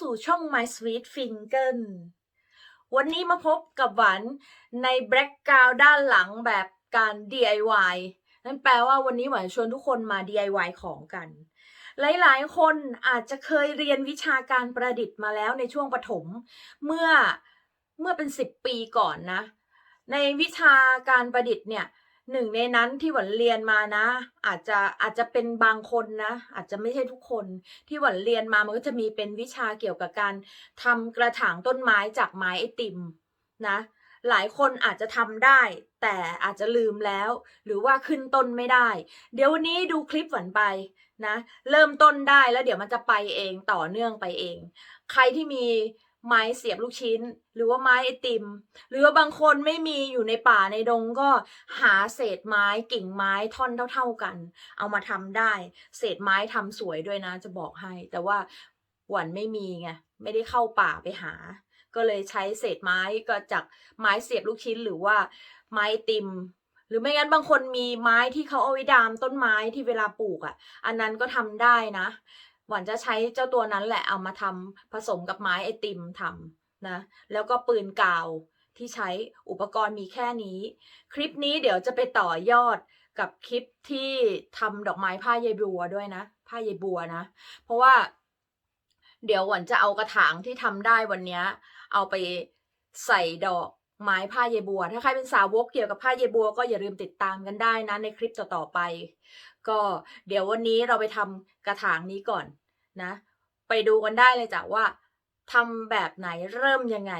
สู่ช่อง My Sweet Finger วันนี้มาพบกับหวานในแบล็กกราวด้านหลังแบบการ DIY นั่นแปลว่าวันนี้หวานชวนทุกคนมา DIY ของกัน หลายๆ คนอาจจะเคยเรียนวิชาการประดิษฐ์มาแล้วในช่วงประถมเมื่อเมื่อเป็นสิบปีก่อนนะ ในวิชาการประดิษฐ์เนี่ย หนึ่งในนั้นที่หวันเรียนมานะ อาจจะอาจจะเป็นบางคนนะ อาจจะไม่ใช่ทุกคน ที่หวันเรียนมามันก็จะมีเป็นวิชาเกี่ยวกับการทำกระถางต้นไม้จากไม้ไอติมนะ หลายคนอาจจะทำได้ แต่อาจจะลืมแล้ว หรือว่าขึ้นต้นไม่ได้ เดี๋ยววันนี้ดูคลิปหวันไปนะ เริ่มต้นได้แล้วเดี๋ยวมันจะไปเองต่อเนื่องไปเอง ใครที่มี ไม้เสียบลูกชิ้น หรือว่าไม้ไอติม หรือว่าบางคนไม่มีอยู่ในป่าในดงก็หาเศษไม้กิ่งไม้ท่อนเท่า ๆกัน เอามาทำได้ เศษไม้ทำสวยด้วยนะ จะบอกให้ แต่ว่าหวันไม่มีไงไม่ได้เข้าป่าไปหา ก็เลยใช้เศษไม้ก็จากไม้เสียบลูกชิ้นหรือว่าไม้ไอติมหรือไม่งั้นบางคนมีไม้ที่เขาเอาไว้ดามต้นไม้ที่เวลาปลูกอะ่ะ อันนั้นก็ทำได้นะ หวานจะใช้เจ้าตัวนั้นแหละเอามาทำผสมกับไม้ไอติมทำนะ แล้วก็ปืนกาวที่ใช้อุปกรณ์มีแค่นี้ คลิปนี้เดี๋ยวจะไปต่อยอดกับคลิปที่ทำดอกไม้ผ้าใยบัวด้วยนะ ผ้าใยบัวนะ เพราะว่า เดี๋ยวหวันจะเอากระถางที่ทำได้วันนี้เอาไปใส่ดอกไม้ผ้าเยบัว ถ้าใครเป็นสาวกเกี่ยวกับผ้าเยบัว ก็อย่าลืมติดตามกันได้นะในคลิปต่อๆไป ก็เดี๋ยววันนี้เราไปทำกระถางนี้ก่อน นะ ไปดูกันได้เลยจ้ะว่าทำแบบไหนเริ่มยังไง